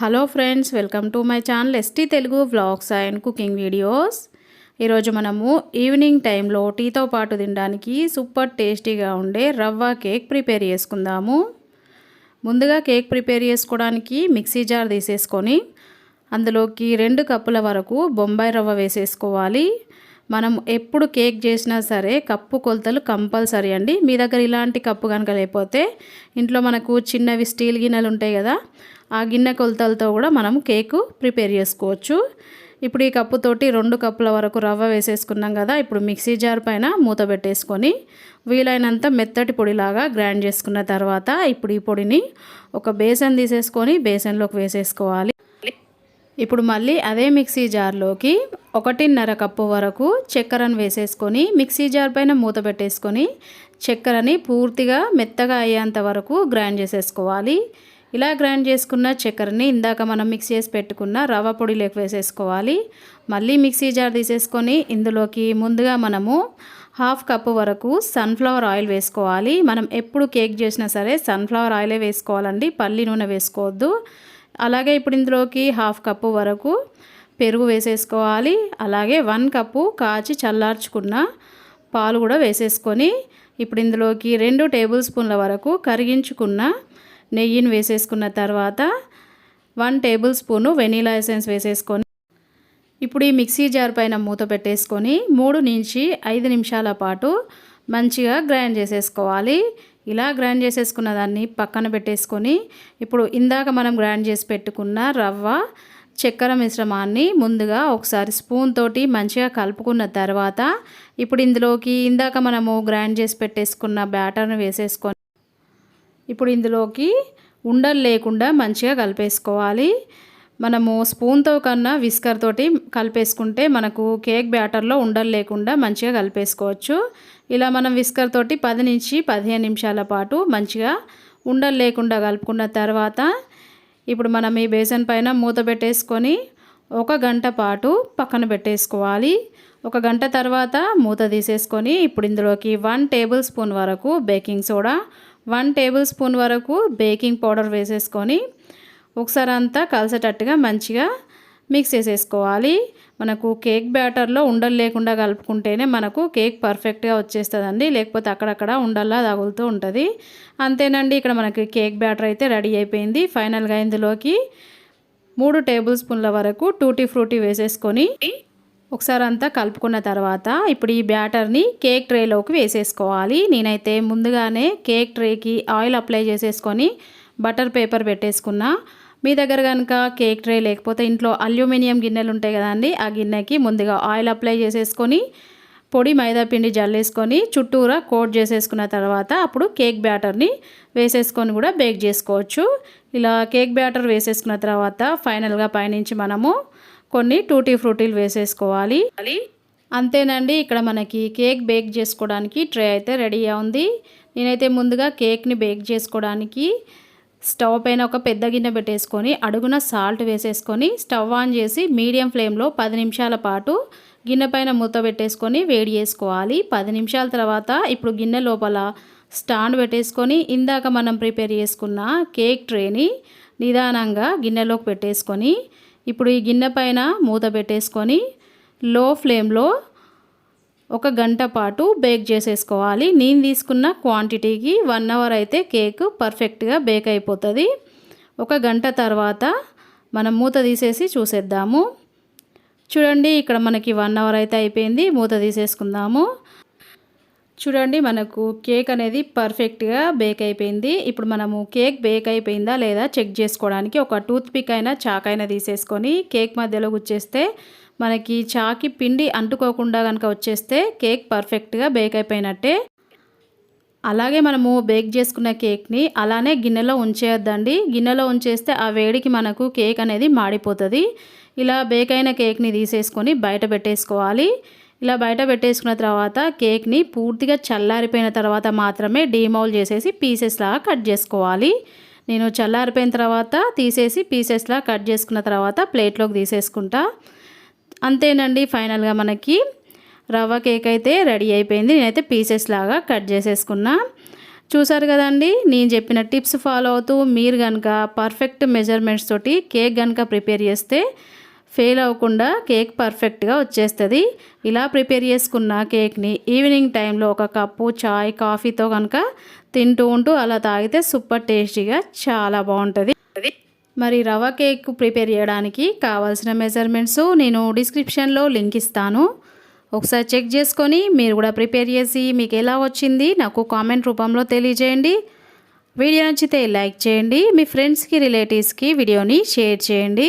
Hello friends welcome to my channel ST Telugu vlogs and cooking videos. ఈరోజు మనము evening టైంలో టీతో పాటు తినడానికి సూపర్ టేస్టీగా ఉండే రవ్వ కేక్ ప్రిపేర్ చేసుకుందాము. ముందుగా కేక్ ప్రిపేర్ చేసుకోవడానికి మిక్సీ జార్ తీసేసుకొని అందులోకి రెండు కప్పుల వరకు బొంబాయి రవ్వ వేసేసుకోవాలి. మనం ఎప్పుడు కేక్ చేసినా సరే కప్పు కొలతలు కంపల్సరీ అండి. మీ దగ్గర ఇలాంటి కప్పు కనుక లేకపోతే ఇంట్లో మనకు చిన్నవి స్టీల్ గిన్నెలు ఉంటాయి కదా ఆ గిన్నె కొలతలతో కూడా మనం కేకు ప్రిపేర్ చేసుకోవచ్చు. ఇప్పుడు ఈ కప్పుతోటి రెండు కప్పుల వరకు రవ్వ వేసేసుకున్నాం కదా ఇప్పుడు మిక్సీ జార్ పైన మూత పెట్టేసుకొని వీలైనంత మెత్తటి పొడిలాగా గ్రైండ్ చేసుకున్న తర్వాత ఇప్పుడు ఈ పొడిని ఒక బేసన్ తీసేసుకొని బేసన్లోకి వేసేసుకోవాలి. ఇప్పుడు మళ్ళీ అదే మిక్సీ జార్లోకి ఒకటిన్నర కప్పు వరకు చక్కెరను వేసేసుకొని మిక్సీ జార్ పైన మూత పెట్టేసుకొని చక్కెరని పూర్తిగా మెత్తగా అయ్యేంత వరకు గ్రైండ్ చేసేసుకోవాలి. ఇలా గ్రైండ్ చేసుకున్న చక్కెరని ఇందాక మనం మిక్స్ చేసి పెట్టుకున్న రవ్వ పొడిలోకి వేసేసుకోవాలి. మళ్ళీ మిక్సీ జార్ తీసేసుకొని ఇందులోకి ముందుగా మనము హాఫ్ కప్పు వరకు సన్ఫ్లవర్ ఆయిల్ వేసుకోవాలి. మనం ఎప్పుడు కేక్ చేసినా సరే సన్ఫ్లవర్ ఆయిలే వేసుకోవాలండి. పల్లి నూనె వేసుకోవద్దు. అలాగే ఇప్పుడు ఇందులోకి హాఫ్ కప్పు వరకు పెరుగు వేసేసుకోవాలి. అలాగే వన్ కప్పు కాచి చల్లార్చుకున్న పాలు కూడా వేసేసుకొని ఇప్పుడు ఇందులోకి రెండు టేబుల్ స్పూన్ల వరకు కరిగించుకున్న నెయ్యిని వేసేసుకున్న తర్వాత one tablespoon vanilla essence వేసేసుకొని ఇప్పుడు ఈ మిక్సీ జార్ పైన మూత పెట్టేసుకొని మూడు నుంచి ఐదు నిమిషాల పాటు మంచిగా గ్రైండ్ చేసేసుకోవాలి. ఇలా గ్రైండ్ చేసేసుకున్న దాన్ని పక్కన పెట్టేసుకొని ఇప్పుడు ఇందాక మనం గ్రైండ్ చేసి పెట్టుకున్న రవ్వ చక్కెర మిశ్రమాన్ని ముందుగా ఒకసారి స్పూన్ తోటి మంచిగా కలుపుకున్న తర్వాత ఇప్పుడు ఇందులోకి ఇందాక మనము గ్రైండ్ చేసి పెట్టేసుకున్న బ్యాటర్ని వేసేసుకొని ఇప్పుడు ఇందులోకి ఉండలు లేకుండా మంచిగా కలిపేసుకోవాలి. మనము స్పూన్తో కన్నా విస్కర్ తోటి కలిపేసుకుంటే మనకు కేక్ బ్యాటర్లో ఉండలు లేకుండా మంచిగా కలిపేసుకోవచ్చు. ఇలా మనం విస్కర్ తోటి పది నుంచి పదిహేను నిమిషాల పాటు మంచిగా ఉండలు లేకుండా కలుపుకున్న తర్వాత ఇప్పుడు మనం ఈ బేసన్ పైన మూత పెట్టేసుకొని ఒక గంట పాటు పక్కన పెట్టేసుకోవాలి. ఒక గంట తర్వాత మూత తీసేసుకొని ఇప్పుడు ఇందులోకి వన్ టేబుల్ స్పూన్ వరకు baking soda one tablespoon వరకు బేకింగ్ పౌడర్ వేసేసుకొని ఒకసారి అంతా కలిసేటట్టుగా మంచిగా మిక్స్ చేసేసుకోవాలి. మనకు కేక్ బ్యాటర్లో ఉండలు లేకుండా కలుపుకుంటేనే మనకు కేక్ పర్ఫెక్ట్గా వచ్చేస్తుందండి. లేకపోతే అక్కడక్కడ ఉండల్లా తగులుతూ ఉంటుంది. అంతేనండి ఇక్కడ మనకి కేక్ బ్యాటర్ అయితే రెడీ అయిపోయింది. ఫైనల్గా ఇందులోకి మూడు టేబుల్ స్పూన్ల వరకు టూటీ ఫ్రూటీ వేసేసుకొని ఒకసారి అంతా కలుపుకున్న తర్వాత ఇప్పుడు ఈ బ్యాటర్ని కేక్ ట్రేలోకి వేసేసుకోవాలి. నేనైతే ముందుగానే కేక్ ట్రేకి ఆయిల్ అప్లై చేసేసుకొని బటర్ పేపర్ పెట్టేసుకున్నా. మీ దగ్గర కనుక కేక్ ట్రే లేకపోతే ఇంట్లో అల్యూమినియం గిన్నెలు ఉంటాయి కదండి ఆ గిన్నెకి ముందుగా ఆయిల్ అప్లై చేసేసుకొని పొడి మైదా పిండి జల్లేసుకొని చుట్టూరా కోట్ చేసేసుకున్న తర్వాత అప్పుడు కేక్ బ్యాటర్ని వేసేసుకొని కూడా బేక్ చేసుకోవచ్చు. ఇలా కేక్ బ్యాటర్ వేసేసుకున్న తర్వాత ఫైనల్గా పైనుంచి మనము కొన్ని టూటీ ఫ్రూటీలు వేసేసుకోవాలి. అంతేనండి ఇక్కడ మనకి కేక్ బేక్ చేసుకోవడానికి ట్రే అయితే రెడీ ఉంది. నేనైతే ముందుగా కేక్ని బేక్ చేసుకోవడానికి స్టవ్ పైన ఒక పెద్ద గిన్నె పెట్టేసుకొని అడుగున సాల్ట్ వేసేసుకొని స్టవ్ ఆన్ చేసి మీడియం ఫ్లేమ్లో పది నిమిషాల పాటు గిన్నె పైన మూత పెట్టేసుకొని వేడి చేసుకోవాలి. పది నిమిషాల తర్వాత ఇప్పుడు గిన్నె లోపల స్టాండ్ పెట్టేసుకొని ఇందాక మనం ప్రిపేర్ చేసుకున్న కేక్ ట్రేని నిదానంగా గిన్నెలోకి పెట్టేసుకొని ఇప్పుడు ఈ గిన్నె పైన మూత పెట్టేసుకొని లో ఫ్లేమ్లో ఒక గంట పాటు బేక్ చేసేసుకోవాలి. నేను తీసుకున్న క్వాంటిటీకి వన్ అవర్ అయితే కేక్ పర్ఫెక్ట్గా బేక్ అయిపోతుంది. ఒక గంట తర్వాత మనం మూత తీసేసి చూసేద్దాము. చూడండి ఇక్కడ మనకి వన్ అవర్ అయితే అయిపోయింది. మూత తీసేసుకుందాము. చూడండి మనకు కేక్ అనేది పర్ఫెక్ట్గా బేక్ అయిపోయింది. ఇప్పుడు మనము కేక్ బేక్ అయిపోయిందా లేదా చెక్ చేసుకోవడానికి ఒక టూత్ పిక్ అయినా చాక్ అయినా తీసేసుకొని కేక్ మధ్యలో గుచ్చేస్తే మనకి చాకి పిండి అంటుకోకుండా కనుక వచ్చేస్తే కేక్ పర్ఫెక్ట్గా బేక్ అయిపోయినట్టే. అలాగే మనము బేక్ చేసుకున్న కేక్ని అలానే గిన్నెలో ఉంచేయద్దండి. గిన్నెలో ఉంచేస్తే ఆ వేడికి మనకు కేక్ అనేది మాడిపోతుంది. ఇలా బేక్ అయిన కేక్ని తీసేసుకొని బయట పెట్టేసుకోవాలి. ఇలా బయట పెట్టేసుకున్న తర్వాత కేక్ని పూర్తిగా చల్లారిపోయిన తర్వాత మాత్రమే డీమౌల్ చేసేసి పీసెస్ లాగా కట్ చేసుకోవాలి. నేను చల్లారిపోయిన తర్వాత తీసేసి పీసెస్లా కట్ చేసుకున్న తర్వాత ప్లేట్లోకి తీసేసుకుంటా. అంతేనండి ఫైనల్గా మనకి రవ్వ కేక్ అయితే రెడీ అయిపోయింది. నేనైతే పీసెస్ లాగా కట్ చేసేసుకున్నా. చూసారు కదండి నేను చెప్పిన టిప్స్ ఫాలో అవుతూ మీరు కనుక పర్ఫెక్ట్ మెజర్మెంట్స్ తోటి కేక్ కనుక ప్రిపేర్ చేస్తే ఫెయిల్ అవ్వకుండా కేక్ పర్ఫెక్ట్గా వచ్చేస్తుంది. ఇలా ప్రిపేర్ చేసుకున్న కేక్ని ఈవినింగ్ టైంలో ఒక కప్పు చాయ్ కాఫీతో కనుక తింటూ ఉంటూ అలా తాగితే సూపర్ టేస్టీగా చాలా బాగుంటుంది. మరి రవ కేక్ ప్రిపేర్ చేయడానికి కావాల్సిన మెజర్మెంట్స్ నేను డిస్క్రిప్షన్లో లింక్ ఇస్తాను. ఒకసారి చెక్ చేసుకొని మీరు కూడా ప్రిపేర్ చేసి మీకు ఎలా వచ్చింది నాకు కామెంట్ రూపంలో తెలియజేయండి. వీడియో నచ్చితే లైక్ చేయండి. మీ ఫ్రెండ్స్కి రిలేటివ్స్కి వీడియోని షేర్ చేయండి.